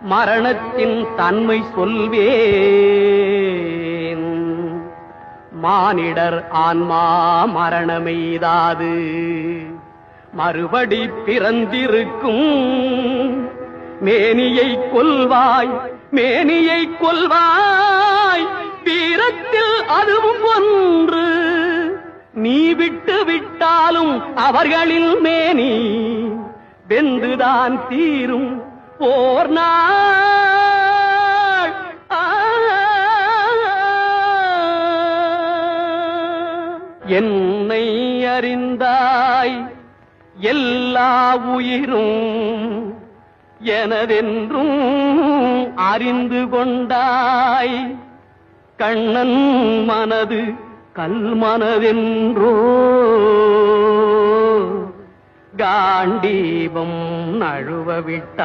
மரணத்தின் தன்மை சொல்வேன். மானிடர் ஆன்மா மரணமெய்தாது. மறுபடி பிறந்திருக்கும். மேனியை கொல்வாய் மேனியை கொல்வாய். வீரத்தில் அதுவும் ஒன்று. நீ விட்டு விட்டாலும் அவர்களில் மேனி. வெந்துதான் தீரும் போர் நாள். என்னை அறிந்தாய் எல்லா உயிரும் எனதென்றும் அறிந்து கொண்டாய். கண்ணன் மனது கல்மனதென்றோ காண்டீபம் நழுவ விட்டார்.